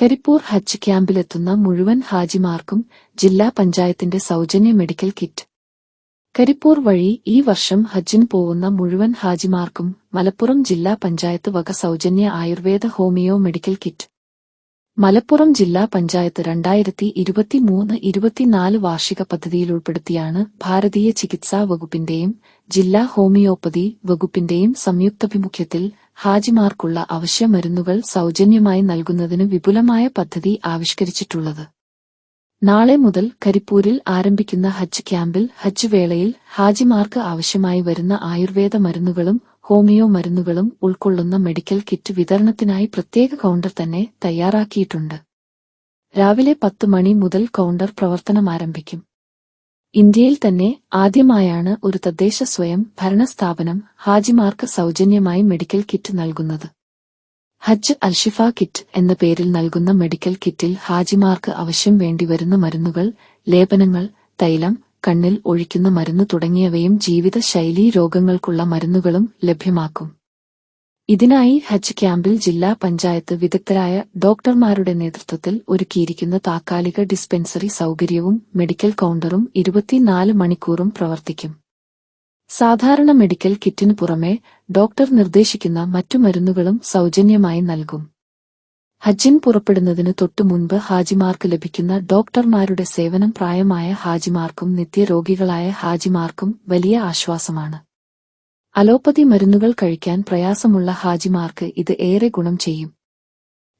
കരിപ്പൂർ ഹജ്ജ് ക്യാമ്പിലെത്തുന്ന മുഴുവൻ ഹാജിമാർക്കും ജില്ലാ പഞ്ചായത്തിന്റെ സൗജന്യ മെഡിക്കൽ കിറ്റ്. കരിപ്പൂർ വഴി ഈ വർഷം ഹജ്ജിന് പോകുന്ന മുഴുവൻ ഹാജിമാർക്കും മലപ്പുറം ജില്ലാ പഞ്ചായത്ത് വക സൗജന്യ Ayurveda homeo medical kit. Malappuram ജില്ലാ പഞ്ചായത്ത് രണ്ടായിരത്തി ഇരുപത്തിമൂന്ന് ഇരുപത്തിനാല് വാർഷിക പദ്ധതിയിൽ ഉൾപ്പെടുത്തിയാണ് ഭാരതീയ ചികിത്സാ വകുപ്പിന്റെയും ജില്ലാ ഹോമിയോപ്പതി വകുപ്പിന്റെയും സംയുക്താഭിമുഖ്യത്തിൽ ഹാജിമാർക്കുള്ള അവശ്യ മരുന്നുകൾ സൗജന്യമായി നൽകുന്നതിന് വിപുലമായ പദ്ധതി ആവിഷ്കരിച്ചിട്ടുള്ളത്. നാളെ മുതൽ കരിപ്പൂരിൽ ആരംഭിക്കുന്ന ഹജ്ജ് ക്യാമ്പിൽ ഹജ്ജ് വേളയിൽ ഹാജിമാർക്ക് ആവശ്യമായി വരുന്ന ആയുർവേദ മരുന്നുകളും ഹോമിയോ മരുന്നുകളും ഉൾക്കൊള്ളുന്ന മെഡിക്കൽ കിറ്റ് വിതരണത്തിനായി പ്രത്യേക കൗണ്ടർ തന്നെ തയ്യാറാക്കിയിട്ടുണ്ട്. രാവിലെ പത്ത് മണി മുതൽ കൗണ്ടർ പ്രവർത്തനം ആരംഭിക്കും. ഇന്ത്യയിൽ തന്നെ ആദ്യമായാണ് ഒരു തദ്ദേശ സ്വയം ഭരണ സ്ഥാപനം ഹാജിമാർക്ക് സൗജന്യമായി മെഡിക്കൽ കിറ്റ് നൽകുന്നത്. ഹജ്ജ് അൽഷിഫ കിറ്റ് എന്ന പേരിൽ നൽകുന്ന മെഡിക്കൽ കിറ്റിൽ ഹാജിമാർക്ക് ആവശ്യം വേണ്ടിവരുന്ന മരുന്നുകൾ ലേപനങ്ങൾ തൈലം കണ്ണിൽ ഒഴിക്കുന്ന മരുന്ന് തുടങ്ങിയവയും ജീവിതശൈലീ രോഗങ്ങൾക്കുള്ള മരുന്നുകളും ലഭ്യമാക്കും. ഇതിനായി ഹജ്ജ് ക്യാമ്പിൽ ജില്ലാ പഞ്ചായത്ത് വിദഗ്ധരായ ഡോക്ടർമാരുടെ നേതൃത്വത്തിൽ ഒരുക്കിയിരിക്കുന്ന താൽക്കാലിക ഡിസ്പെൻസറി സൗകര്യവും മെഡിക്കൽ കൗണ്ടറും ഇരുപത്തിനാല് മണിക്കൂറും പ്രവർത്തിക്കും. സാധാരണ മെഡിക്കൽ കിറ്റിനു പുറമെ ഡോക്ടർ നിർദ്ദേശിക്കുന്ന മറ്റു മരുന്നുകളും സൗജന്യമായി നൽകും. ഹജ്ജിൻ പുറപ്പെടുന്നതിന് തൊട്ടു മുൻപ് ഹാജിമാർക്ക് ലഭിക്കുന്ന ഡോക്ടർമാരുടെ സേവനം പ്രായമായ ഹാജിമാർക്കും നിത്യരോഗികളായ ഹാജിമാർക്കും വലിയ ആശ്വാസമാണ്. അലോപ്പതി മരുന്നുകൾ കഴിക്കാൻ പ്രയാസമുള്ള ഹാജിമാർക്ക് ഇത് ഏറെ ഗുണം ചെയ്യും.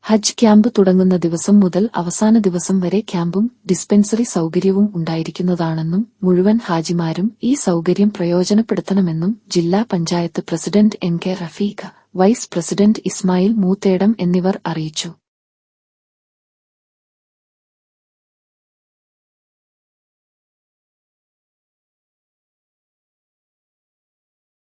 ഹജ്ജ് ക്യാമ്പ് തുടങ്ങുന്ന ദിവസം മുതൽ അവസാന ദിവസം വരെ ക്യാമ്പും ഡിസ്പെൻസറി സൗകര്യവും ഉണ്ടായിരിക്കുന്നതാണെന്നും മുഴുവൻ ഹാജിമാരും ഈ സൗകര്യം പ്രയോജനപ്പെടുത്തണമെന്നും ജില്ലാ panchayat president N K Rafeekha vice president Ismail Moothedam എന്നിവർ അറിയിച്ചു